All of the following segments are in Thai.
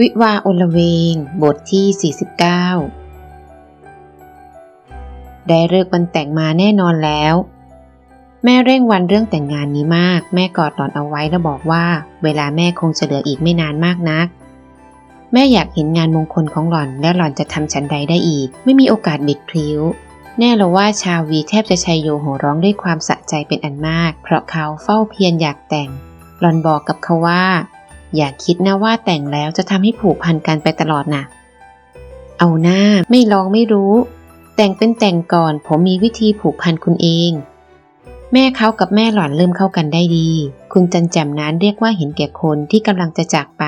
วิวาอลเวง บทที่ 49 ได้เลิกวันแต่งมาแน่นอนแล้ว แม่เร่งวันเรื่องแต่งงานนี้มาก แม่กอดหลอนเอาไว้แล้วบอกว่า เวลาแม่คงจะเหลืออีกไม่นานมากนัก แม่อยากเห็นงานมงคลของหล่อนและหล่อนจะทำฉันใดได้อีก ไม่มีโอกาสบิดพลิ้ว แน่ละว่าชาววีแทบจะชัยโยโห่ร้องด้วยความสะใจเป็นอันมาก เพราะเขาเฝ้าเพียรอยากแต่ง หล่อนบอกกับเขาว่า อย่าคิดนะว่าแต่งแล้วจะทำให้ผูกพันกันไปตลอดนะเอาหน้าไม่ลองไม่รู้ แต่งเป็นแต่งก่อนผมมีวิธีผูกพันคุณเอง แม่เขากับแม่หล่อนเริ่มเข้ากันได้ดี คุณจันแจ่มนั้นเรียกว่าเห็นแก่คนที่กำลังจะจากไป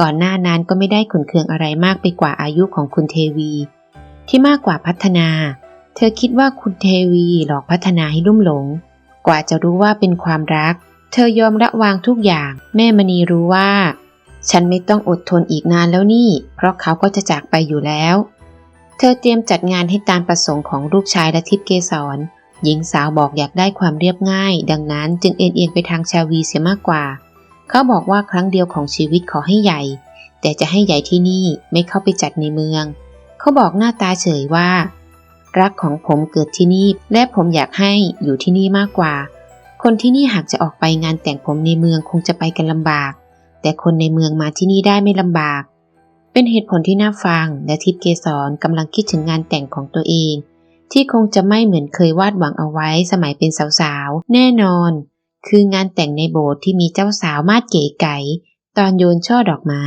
ก่อนหน้านั้นก็ไม่ได้ขุนเคืองอะไรมากไปกว่าอายุของคุณเทวี ที่มากกว่าพัฒนา เธอคิดว่าคุณเทวีหลอกพัฒนาให้ลุ่มหลง กว่าจะรู้ว่าเป็นความรัก เธอยอมละวางทุกอย่าง แม่มณีรู้ว่า ฉันไม่ต้องอดทนอีกนานแล้วนี่ เพราะเขาก็จะจากไปอยู่แล้ว เธอเตรียมจัดงานให้ตามประสงค์ของลูกชายและทิพเกสรหญิงสาวบอกอยากได้ความเรียบง่าย ดังนั้นจึงเอ็นเอียงไปทางชาวีเสียมากกว่า เขาบอกว่าครั้งเดียวของชีวิตขอให้ใหญ่ แต่จะให้ใหญ่ที่นี่ไม่เข้าไปจัดในเมือง เขาบอกหน้าตาเฉยว่า รักของผมเกิดที่นี่ และผมอยากให้อยู่ที่นี่มากกว่า คนที่นี่หากจะออกไปงานแต่งผมในเมืองคงจะไปกันลำบาก แต่คนในเมืองมาที่นี่ได้ไม่ลำบาก เป็นเหตุผลที่น่าฟัง และทิพเกสรกำลังคิดถึงงานแต่งของตัวเอง ที่คงจะไม่เหมือนเคยวาดหวังเอาไว้สมัยเป็นสาวๆ แน่นอน คืองานแต่งในโบสถ์ที่มีเจ้าสาวมาดเก๋ไก๋ตอนโยนช่อดอกไม้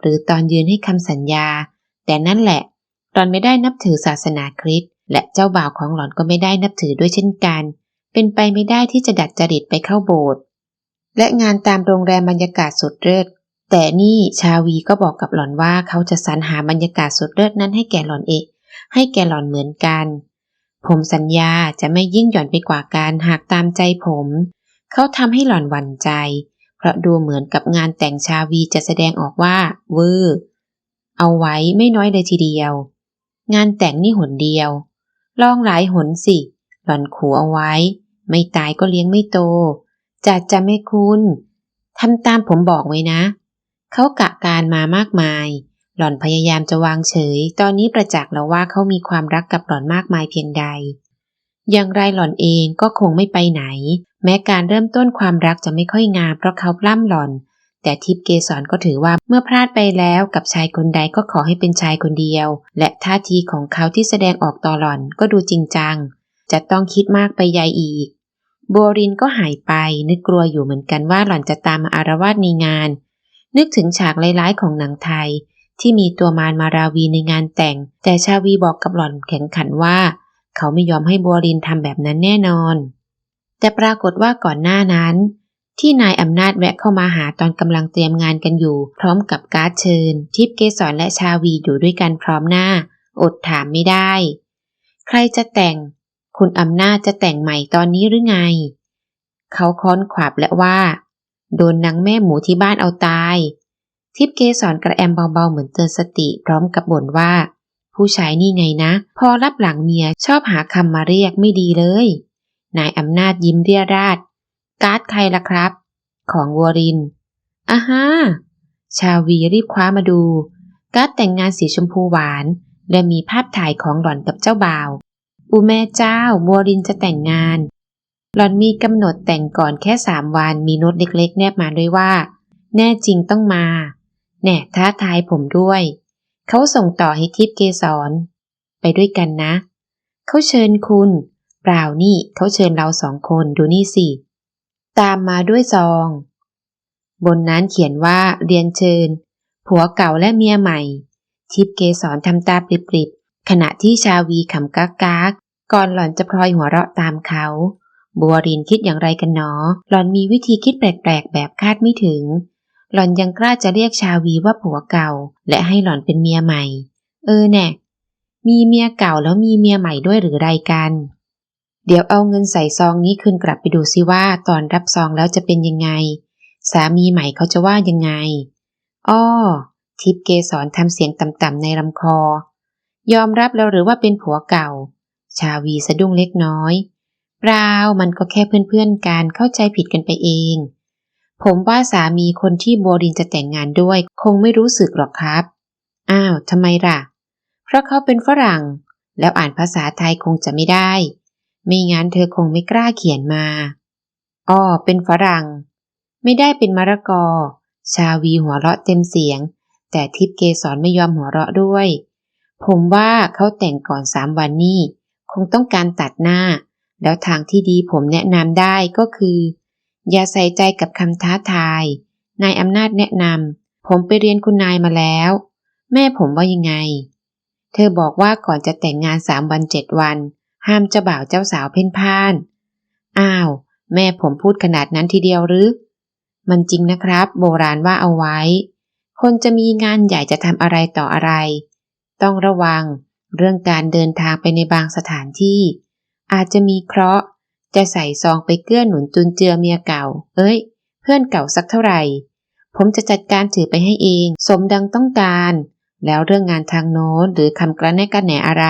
หรือตอนยืนให้คำสัญญา แต่นั่นแหละหล่อนไม่ได้นับถือศาสนาคริสต์และเจ้าบ่าวของหล่อนก็ไม่ได้นับถือด้วยเช่นกัน เป็นไปไม่ได้ที่จะดัดจริตไปเข้าโบสถ์และงานตามโรงแรมบรรยากาศสุดเลิศแต่นี่ชาวีก็บอกกับหล่อนว่าเขาจะสรรหาบรรยากาศสุดเลิศนั้นให้แก่หล่อนเองให้แก่หล่อนเหมือนกัน ผมสัญญาจะไม่ยิ่งหย่อนไปกว่าการหากตามใจผม เขาทำให้หล่อนหวั่นใจ เพราะดูเหมือนกับงานแต่งชาวีจะแสดงออกว่า เวอร์เอาไว้ไม่น้อยเลยทีเดียว งานแต่งนี่หนเดียว ลองหลายหนสิ หล่อนขู่เอาไว้ ไม่ตายก็เลี้ยงไม่โต จัดจะไม่คุณทำตามผมบอกไว้นะ เขากะการมามากมาย หล่อนพยายามจะวางเฉย ตอนนี้ประจักษ์แล้วว่าเขามีความรักกับหล่อนมากมายเพียงใด อย่างไรหล่อนเองก็คงไม่ไปไหน แม้การเริ่มต้นความรักจะไม่ค่อยงามเพราะเขาปล้ำหล่อน แต่ทิพย์เกสรก็ถือว่าเมื่อพลาดไปแล้วกับชายคนใดก็ขอให้เป็นชายคนเดียว และท่าทีของเขาที่แสดงออกต่อหล่อนก็ดูจริงจัง จะต้องคิดมากไปใหญ่อีก บัวรินก็หายไปนึกกลัวอยู่เหมือนกันว่าหล่อนจะตามมาอารวาสในงาน นึกถึงฉากร้ายๆของหนังไทย ที่มีตัวมารมาราวีในงานแต่ง แต่ชาวีบอกกับหล่อนแข็งขันว่า เขาไม่ยอมให้บัวรินทำแบบนั้นแน่นอน แต่ปรากฏว่าก่อนหน้านั้น ที่นายอำนาจแวะเข้ามาหาตอนกำลังเตรียมงานกันอยู่ พร้อมกับการ์ดเชิญ ทิพเกสรและชาวีอยู่ด้วยกันพร้อมหน้า อดถามไม่ได้ ใครจะแต่ง คุณอำนาจจะแต่งใหม่ตอนนี้หรือไง เขาค้อนขวาบและว่า โดนนางแม่หมูที่บ้านเอาตาย ทิพย์เกสรกระแอมเบาๆเหมือนเตือนสติพร้อมกับบ่นว่า ผู้ชายนี่ไงนะ พอรับหลังเมียชอบหาคำมาเรียกไม่ดีเลย นายอำนาจยิ้มเรียราดการ์ดใครล่ะครับ ของวัวรินอ่าฮะชาวีรีบคว้ามาดู การ์ดแต่งงานสีชมพูหวาน และมีภาพถ่ายของหล่อนกับเจ้าบ่าว อุแม่เจ้าวัวรินจะแต่งงาน หลอนมีกำหนดแต่งก่อนแค่สามวันมีโน้ตเล็กๆ แนบมาด้วยว่า แน่จริงต้องมา แน่ท้าทายผมด้วย เขาส่งต่อให้ทิพเกสร ไปด้วยกันนะ เขาเชิญคุณ เปล่านี่เขาเชิญเราสองคนดูนี่สิ ตามมาด้วยซอง บนนั้นเขียนว่าเรียนเชิญ ผัวเก่าและเมียใหม่ ทิพเกสรทำตาปริบๆ ขณะที่ชาวีขำกากากก่อนหล่อนจะพลอยหัวเราะตามเขา บัวรินคิดอย่างไรกันหนอ หล่อนมีวิธีคิดแปลกๆแบบคาดไม่ถึง หล่อนยังกล้าจะเรียกชาวีว่าผัวเก่า และให้หล่อนเป็นเมียใหม่ เออแน่มีเมียเก่าแล้วมีเมียใหม่ด้วยหรือไรกัน เดี๋ยวเอาเงินใส่ซองนี้คืนกลับไปดูซิว่าตอนรับซองแล้วจะเป็นยังไง สามีใหม่เขาจะว่ายังไง อ้อ ทิพย์เกสรทำเสียงต่ำๆในลำคอ ยอมรับแล้วหรือว่าเป็นผัวเก่า ชาวีสะดุ้งเล็กน้อยเปล่ามันก็แค่เพื่อนๆกันเข้าใจผิดกันไปเอง ผมว่าสามีคนที่บัวรินจะแต่งงานด้วย คงไม่รู้สึกหรอกครับ อ้าวทำไมล่ะ เพราะเขาเป็นฝรั่ง แล้วอ่านภาษาไทยคงจะไม่ได้ ไม่งั้นเธอคงไม่กล้าเขียนมาอ้อเป็นฝรั่ง ไม่ได้เป็นมะระกอ ชาวีหัวเราะเต็มเสียง แต่ทิพย์เกสรไม่ยอมหัวเราะด้วย ผมว่าเขาแต่งก่อนสามวันนี้คงต้องการตัดหน้า แล้วทางที่ดีผมแนะนำได้ก็คือ อย่าใส่ใจกับคำท้าทาย นายอำนาจแนะนำผมไปเรียนคุณนายมาแล้ว แม่ผมว่ายังไง เธอบอกว่าก่อนจะแต่งงานสามวันเจ็ดวัน ห้ามเจ้าบ่าวเจ้าสาวเพ่นพ่าน อ้าว แม่ผมพูดขนาดนั้นทีเดียวหรือ มันจริงนะครับ โบราณว่าเอาไว้ คนจะมีงานใหญ่จะทำอะไรต่ออะไร ต้องระวังเรื่องการเดินทางไปในบางสถานที่ อาจจะมีเคราะห์จะใส่ซองไปเกื้อหนุนจุนเจือเมียเก่า เอ้ย เพื่อนเก่าสักเท่าไหร่ ผมจะจัดการถือไปให้เอง สมดังต้องการ แล้วเรื่องงานทางโน้นหรือคำกระแนกกระแหนอะไร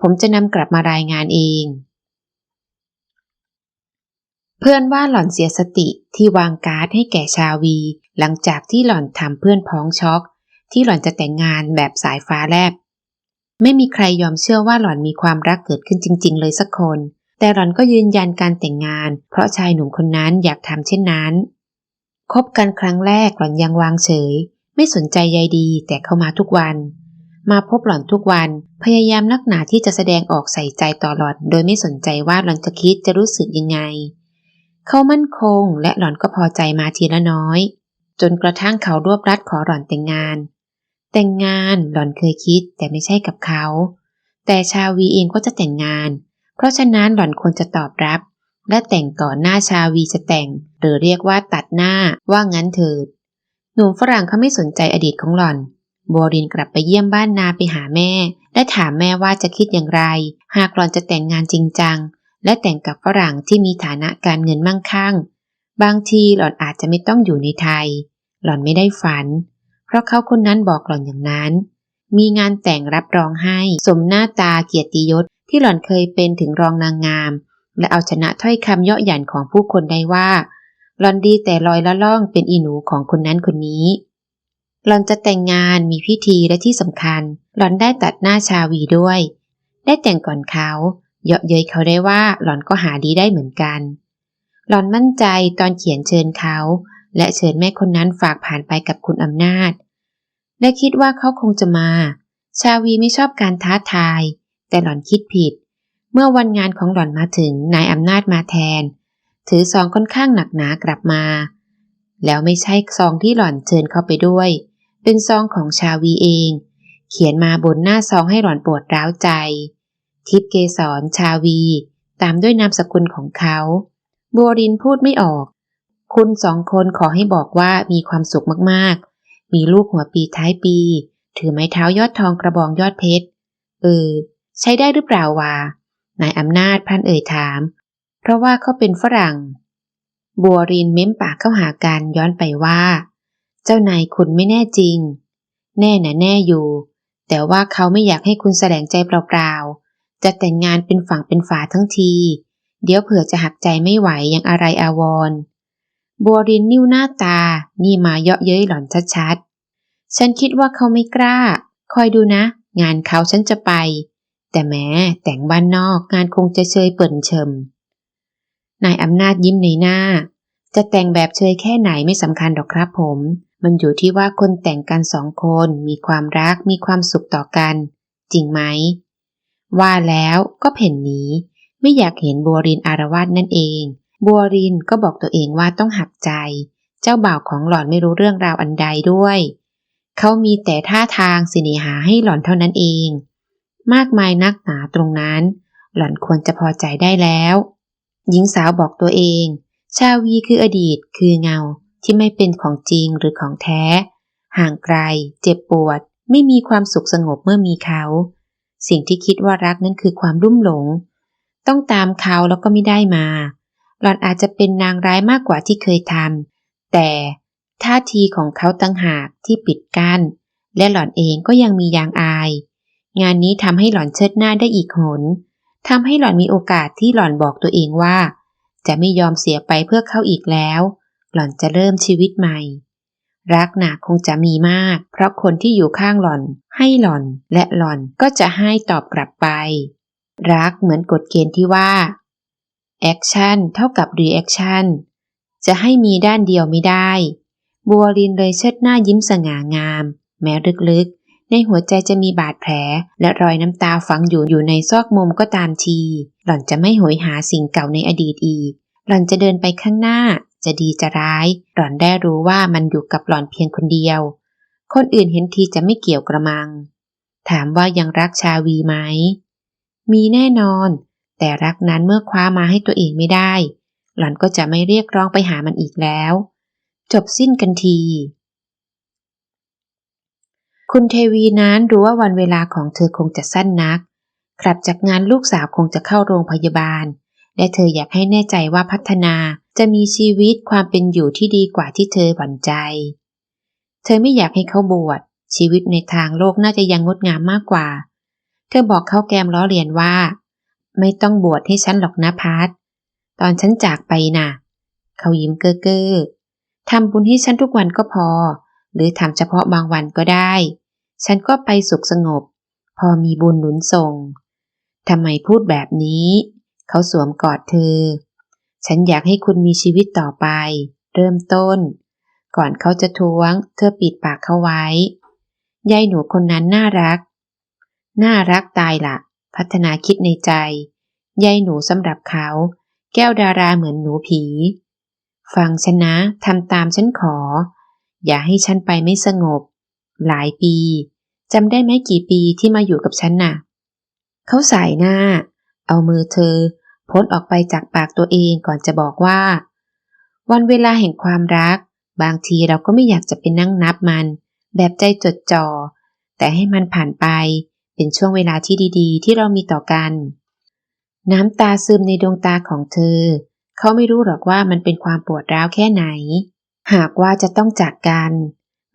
ผมจะนำกลับมารายงานเอง เพื่อนว่าหล่อนเสียสติที่วางการ์ดให้แก่ชาวี หลังจากที่หล่อนทำเพื่อนพ้องช็อก ที่หล่อนจะแต่งงานแบบสายฟ้าแลบ ไม่มีใครยอมเชื่อว่าหล่อนมีความรักเกิดขึ้นจริง ๆ เลยสักคน แต่หล่อนก็ยืนยันการแต่งงาน เพราะชายหนุ่มคนนั้นอยากทำเช่นนั้น คบกันครั้งแรกหล่อนยังวางเฉย ไม่สนใจใยดีแต่เข้ามาทุกวัน มาพบหล่อนทุกวัน พยายามนักหนาที่จะแสดงออกใส่ใจต่อหล่อน โดยไม่สนใจว่าหล่อนจะคิดจะรู้สึกยังไง เขามั่นคงและหล่อนก็พอใจมาทีละน้อยจนกระทั่งเขารวบรัดขอหล่อนแต่งงาน แต่งงานหล่อนเคยคิดแต่ไม่ใช่กับเขา แต่ชาวีเองก็จะแต่งงาน เพราะฉะนั้นหล่อนควรจะตอบรับ และแต่งก่อนหน้าชาวีจะแต่ง หรือเรียกว่าตัดหน้าว่างั้นเถิด หนุ่มฝรั่งเขาไม่สนใจอดีตของหล่อนโบรินกลับไปเยี่ยมบ้านนาไปหาแม่ และถามแม่ว่าจะคิดอย่างไร หากหล่อนจะแต่งงานจริงจัง และแต่งกับฝรั่งที่มีฐานะการเงินมั่งคั่ง บางทีหล่อนอาจจะไม่ต้องอยู่ในไทย หล่อนไม่ได้ฝัน เพราะเขาคนนั้นบอกหล่อนอย่างนั้น มีงานแต่งรับรองให้ สมหน้าตาเกียรติยศที่หล่อนเคยเป็นถึงรองนางงาม และเอาชนะถ้อยคำเยาะหยันของผู้คนได้ว่า หล่อนดีแต่ลอยละล่องเป็นอีหนูของคนนั้นคนนี้ หล่อนจะแต่งงานมีพิธีและที่สำคัญ หล่อนได้ตัดหน้าชาวีด้วย ได้แต่งก่อนเขาเยาะเย้ยเขาได้ว่าหล่อนก็หาดีได้เหมือนกัน หล่อนมั่นใจตอนเขียนเชิญเขา และเชิญแม่คนนั้นฝากผ่านไปกับคุณอำนาจ และคิดว่าเขาคงจะมา ชาวีไม่ชอบการท้าทาย แต่หล่อนคิดผิด เมื่อวันงานของหล่อนมาถึงนายอำนาจมาแทน ถือซองค่อนข้างหนักหนากลับมา แล้วไม่ใช่ซองที่หล่อนเชิญเข้าไปด้วย เป็นซองของชาวีเอง เขียนมาบนหน้าซองให้หล่อนปวดร้าวใจ ทิพย์เกสรชาวี ตามด้วยนามสกุลของเขาบัวรินพูดไม่ออก คุณสองคนขอให้บอกว่ามีความสุขมากๆ มีลูกหัวปีท้ายปี ถือไม้เท้ายอดทองกระบองยอดเพชร เออ ใช้ได้หรือเปล่าวะนายอำนาจพันเอ่ยถาม เพราะว่าเขาเป็นฝรั่ง บัวรินเม้มปากเข้าหากันย้อนไปว่า เจ้านายคุณไม่แน่จริง แน่นะแน่อยู่ แต่ว่าเขาไม่อยากให้คุณแสดงใจเปล่าๆ จะแต่งงานเป็นฝั่งเป็นฝาทั้งที เดี๋ยวเผื่อจะหักใจไม่ไหวอย่างอะไรอาวร บัวรินนิ้วหน้าตา นี่มาเยาะเย้ยหล่อนชัดๆ ฉันคิดว่าเขาไม่กล้า คอยดูนะ งานเขาฉันจะไป แต่แม้แต่งบ้านนอกงานคงจะเชยเปิ่นเชิม นายอำนาจยิ้มในหน้า จะแต่งแบบเชยแค่ไหนไม่สำคัญหรอกครับผม มันอยู่ที่ว่าคนแต่งกันสองคนมีความรักมีความสุขต่อกัน จริงไหม ว่าแล้วก็เพ่นนี้ ไม่อยากเห็นบัวรินอารวาสนั่นเอง บัวรินก็บอกตัวเองว่าต้องหักใจ เจ้าบ่าวของหล่อนไม่รู้เรื่องราวอันใดด้วย เขามีแต่ท่าทางสิเนหาให้หล่อนเท่านั้นเอง มากมายนักหนาตรงนั้น หล่อนควรจะพอใจได้แล้ว หญิงสาวบอกตัวเอง ชาวีคืออดีตคือเงาที่ไม่เป็นของจริงหรือของแท้ ห่างไกล เจ็บปวด ไม่มีความสุขสงบเมื่อมีเขา สิ่งที่คิดว่ารักนั้นคือความรุ่มหลง ต้องตามเขาแล้วก็ไม่ได้มา หล่อนอาจจะเป็นนางร้ายมากกว่าที่เคยทำแต่ท่าทีของเขาตั้งหากที่ปิดกัน้น และหล่อนเองก็ยังมียางอาย งานนี้ทำให้หล่อนเชิดหน้าได้อีกหนทำให้หล่อนมีโอกาสที่หล่อนบอกตัวเองว่า จะไม่ยอมเสียไปเพื่อเขาอีกแล้ว หล่อนจะเริ่มชีวิตใหม่ รักหนาคงจะมีมาก เพราะคนที่อยู่ข้างหล่อน ให้หล่อนและหล่อนก็จะให้ตอบกลับไป รักเหมือนกฎเกณฑ์ที่ว่า แอคชั่นเท่ากับรีแอคชั่นจะให้มีด้านเดียวไม่ได้ บัวลินเลยเชิดหน้ายิ้มสง่างาม แม้ลึกๆ ในหัวใจจะมีบาดแผล และรอยน้ำตาฝังอยู่อยู่ในซอกมุมก็ตามที หล่อนจะไม่หยหาสิ่งเก่าในอดีตอีก หล่อนจะเดินไปข้างหน้า จะดีจะร้าย หล่อนได้รู้ว่ามันอยู่กับหล่อนเพียงคนเดียว คนอื่นเห็นทีจะไม่เกี่ยวกระมัง ถามว่ายังรักชาวีไหม มีแน่นอน แต่รักนั้นเมื่อคว้ามาให้ตัวเองไม่ได้ หล่อนก็จะไม่เรียกร้องไปหามันอีกแล้ว จบสิ้นกันที คุณเทวีนั้นรู้ว่าวันเวลาของเธอคงจะสั้นนัก กลับจากงานลูกสาวคงจะเข้าโรงพยาบาล และเธออยากให้แน่ใจว่าพัฒนาจะมีชีวิตความเป็นอยู่ที่ดีกว่าที่เธอหวั่นใจ เธอไม่อยากให้เขาบวชชีวิตในทางโลกน่าจะยังงดงามมากกว่า เธอบอกเขาแกมล้อเลียนว่า ไม่ต้องบวชให้ฉันหรอกนะพัทตอนฉันจากไปนะ่ะ เขายิ้มเก้อเก้อทำบุญให้ฉันทุกวันก็พอ หรือทำเฉพาะบางวันก็ได้ ฉันก็ไปสุขสงบ พอมีบุญหนุนส่งทำไมพูดแบบนี้ เขาสวมกอดเธอ ฉันอยากให้คุณมีชีวิตต่อไป เริ่มต้น ก่อนเขาจะท้วง เธอปิดปากเขาไว้ยายหนูคนนั้นน่ารัก น่ารักตายละ พัฒนาคิดในใจยายหนูสำหรับเขา แก้วดาราเหมือนหนูผี ฟังฉันนะทำตามฉันขอ อย่าให้ฉันไปไม่สงบ หลายปีจำได้ไหมกี่ปีที่มาอยู่กับฉันน่ะ เขาสายหน้า เอามือเธอพ้นออกไปจากปากตัวเองก่อนจะบอกว่า วันเวลาแห่งความรัก บางทีเราก็ไม่อยากจะไปนั่งนับมัน แบบใจจดจ่อแต่ให้มันผ่านไป เป็นช่วงเวลาที่ดีๆ ที่เรามีต่อกัน น้ำตาซึมในดวงตาของเธอ เขาไม่รู้หรอกว่ามันเป็นความปวดร้าวแค่ไหน หากว่าจะต้องจากกัน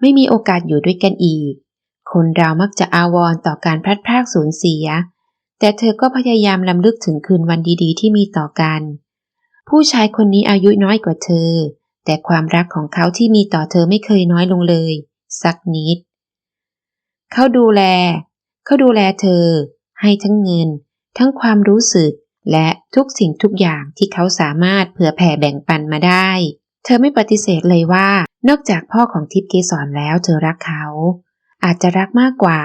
ไม่มีโอกาสอยู่ด้วยกันอีก คนเรามักจะอาวร์ต่อการพลัดพรากสูญเสีย แต่เธอก็พยายามลำลึกถึงคืนวันดีๆ ที่มีต่อกัน ผู้ชายคนนี้อายุน้อยกว่าเธอ แต่ความรักของเขาที่มีต่อเธอไม่เคยน้อยลงเลย สักนิดเขาดูแล เขาดูแลเธอ ให้ทั้งเงิน ทั้งความรู้สึก และทุกสิ่งทุกอย่างที่เขาสามารถเผื่อแผ่แบ่งปันมาได้ เธอไม่ปฏิเสธเลยว่า นอกจากพ่อของทิพย์เกสรแล้วเธอรักเขา อาจจะรักมากกว่า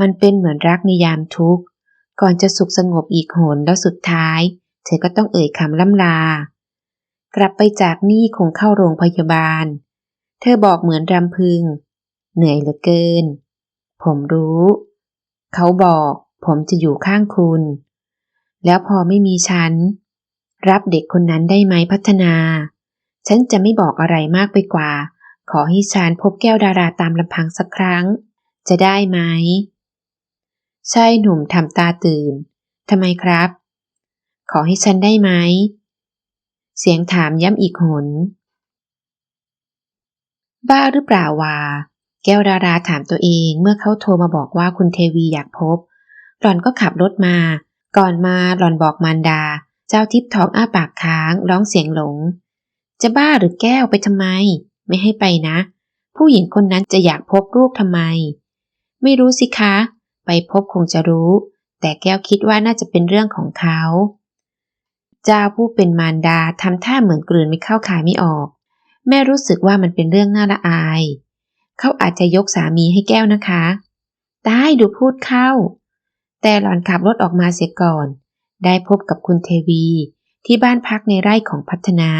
มันเป็นเหมือนรักในยามทุกข์ ก่อนจะสุขสงบอีกหนแล้วสุดท้าย เธอก็ต้องเอ่ยคำล่ำลา กลับไปจากนี่คงเข้าโรงพยาบาล เธอบอกเหมือนรำพึง เหนื่อยเหลือเกิน ผมรู้ เขาบอก ผมจะอยู่ข้างคุณ แล้วพอไม่มีฉัน รับเด็กคนนั้นได้ไหมพัฒนา ฉันจะไม่บอกอะไรมากไปกว่า ขอให้ฉันพบแก้วดาราตามลำพังสักครั้ง จะได้ไหมใช่หนุ่มทำตาตื่น ทำไมครับ ขอให้ฉันได้ไหม เสียงถามย้ำอีกหน บ้าหรือเปล่าวา แก้วดาราถามตัวเองเมื่อเขาโทรมาบอกว่าคุณเทวีอยากพบ หล่อนก็ขับรถมา ก่อนมาหล่อนบอกมารดา เจ้าทิพย์ท้องอ้าปากค้าง ร้องเสียงหลง จะบ้าหรือแก้วไปทำไม ไม่ให้ไปนะ ผู้หญิงคนนั้นจะอยากพบลูกทำไม ไม่รู้สิคะ ไปพบคงจะรู้ แต่แก้วคิดว่าน่าจะเป็นเรื่องของเขา เจ้าผู้เป็นมารดาทำท่าเหมือนกลืนไม่เข้าขายไม่ออก แม่รู้สึกว่ามันเป็นเรื่องน่าละอาย เขาอาจจะยกสามีให้แก้วนะคะ ได้ดูพูดเข้า แต่หล่อนขับรถออกมาเสียก่อน ได้พบกับคุณเทวีที่บ้านพักในไร่ของพัฒนา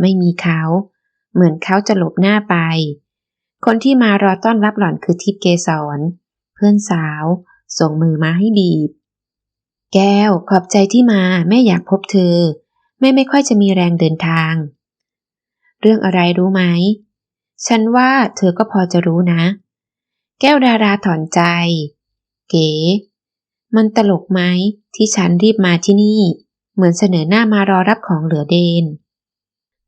ไม่มีเขา เหมือนเขาจะหลบหน้าไป คนที่มารอต้อนรับหล่อนคือทิพย์เกสร เพื่อนสาว ส่งมือมาให้บีบ แก้วขอบใจที่มาแม่อยากพบเธอ แม่ไม่ค่อยจะมีแรงเดินทาง เรื่องอะไรรู้ไหม ฉันว่าเธอก็พอจะรู้นะ แก้วดาราถอนใจ เก๋ มันตลกไหมที่ฉันรีบมาที่นี่ เหมือนเสนอหน้ามารอรับของเหลือเดน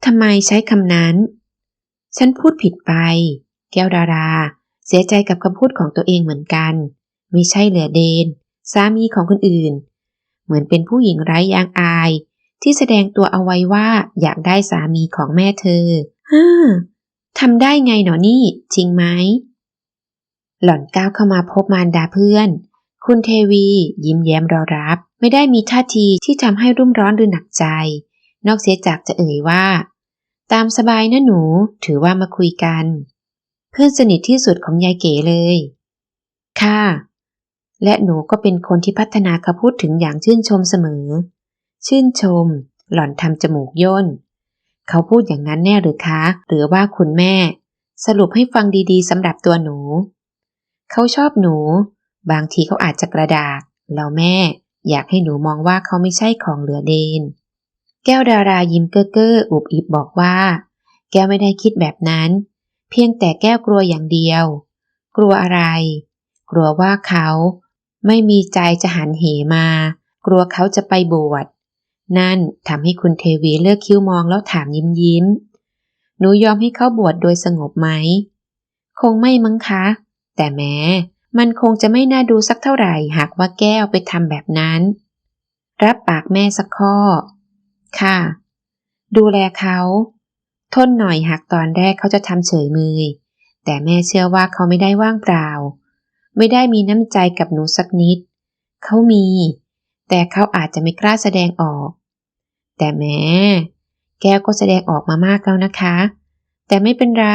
ทำไมใช้คำนั้น ฉันพูดผิดไป แก้วดารา เสียใจกับคำพูดของตัวเองเหมือนกัน ไม่ใช่เหลือเดน สามีของคนอื่น เหมือนเป็นผู้หญิงไร้ยางอาย ที่แสดงตัวเอาไว้ว่าอยากได้สามีของแม่เธอฮ่า ทำได้ไงหนอนี่ จริงไหม หล่อนก้าวเข้ามาพบมารดาเพื่อน คุณเทวียิ้มแย้มรอรับ ไม่ได้มีท่าทีที่ทำให้รุ่มร้อนหรือหนักใจ นอกเสียจากจะเอ่ยว่า ตามสบายนะหนู ถือว่ามาคุยกัน เพื่อนสนิทที่สุดของยายเก๋เลย ค่ะ และหนูก็เป็นคนที่พัฒนาเขาพูดถึงอย่างชื่นชมเสมอ ชื่นชม หล่อนทำจมูกย่น เขาพูดอย่างนั้นแน่หรือคะ หรือว่าคุณแม่ สรุปให้ฟังดีๆสำหรับตัวหนู เขาชอบหนู บางทีเขาอาจจะกระดากแล้วแม่ อยากให้หนูมองว่าเขาไม่ใช่ของเหลือเดน แก้วดารายิ้มเก้อเก้ออุบอิบบอกว่า แก้วไม่ได้คิดแบบนั้น เพียงแต่แก้วกลัวอย่างเดียว กลัวอะไร กลัวว่าเขา ไม่มีใจจะหันเหมา กลัวเขาจะไปบวช นั่นทำให้คุณเทวีเลิกคิ้วมองแล้วถามยิ้มยิ้ม หนูยอมให้เขาบวชโดยสงบไหม คงไม่มั้งคะ แต่แม้มันคงจะไม่น่าดูสักเท่าไหร่หากว่าแก้วไปทำแบบนั้น รับปากแม่สักข้อ ค่ะ ดูแลเขา ทนหน่อยหากตอนแรกเขาจะทำเฉยมือ แต่แม่เชื่อว่าเขาไม่ได้ว่างเปล่า ไม่ได้มีน้ำใจกับหนูสักนิด เขามี แต่เขาอาจจะไม่กล้าแสดงออก แต่แม้แก้วก็แสดงออกมามากแล้วนะคะ แต่ไม่เป็นไร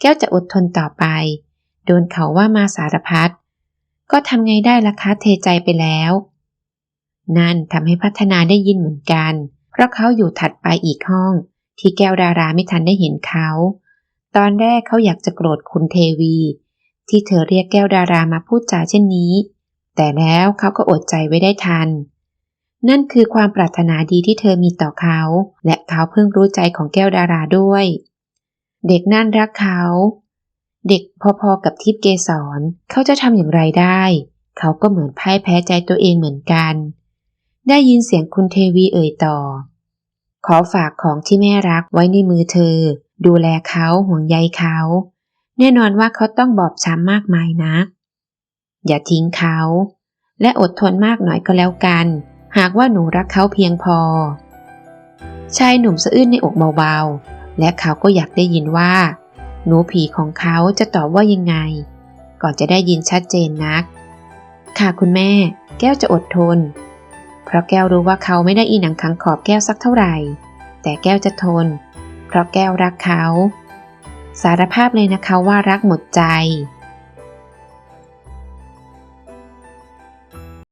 แก้วจะอดทนต่อไป โดนเขาว่ามาสารพัด ก็ทำไงได้ล่ะคะเทใจไปแล้ว นั่นทำให้พัฒนาได้ยินเหมือนกัน เพราะเขาอยู่ถัดไปอีกห้อง ที่แก้วดาราไม่ทันได้เห็นเขา ตอนแรกเขาอยากจะโกรธคุณเทวี ที่เธอเรียกแก้วดารามาพูดจาเช่นนี้ แต่แล้วเขาก็อดใจไว้ได้ทัน นั่นคือความปรารถนาดีที่เธอมีต่อเขา และเขาเพิ่งรู้ใจของแก้วดาราด้วย เด็กนั่นรักเขา เด็กพอๆกับทิพย์เกสรเขาจะทำอย่างไรได้ เขาก็เหมือนพ่ายแพ้ใจตัวเองเหมือนกัน ได้ยินเสียงคุณเทวีเอ่ยต่อ ขอฝากของที่แม่รักไว้ในมือเธอ ดูแลเขาห่วงใยเขา แน่นอนว่าเขาต้องบอบช้ำมากมายนะ อย่าทิ้งเขา และอดทนมากหน่อยก็แล้วกัน หากว่าหนูรักเขาเพียงพอ ชายหนุ่มสะอื้นในอกเบาๆ และเขาก็อยากได้ยินว่า หนูผีของเขาจะตอบว่ายังไง ก่อนจะได้ยินชัดเจนนัก ค่ะคุณแม่ แก้วจะอดทน เพราะแก้วรู้ว่าเขาไม่ได้อีหนังขังขอบแก้วสักเท่าไหร่ แต่แก้วจะทน เพราะแก้วรักเขา สารภาพเลยนะคะว่ารักหมดใจ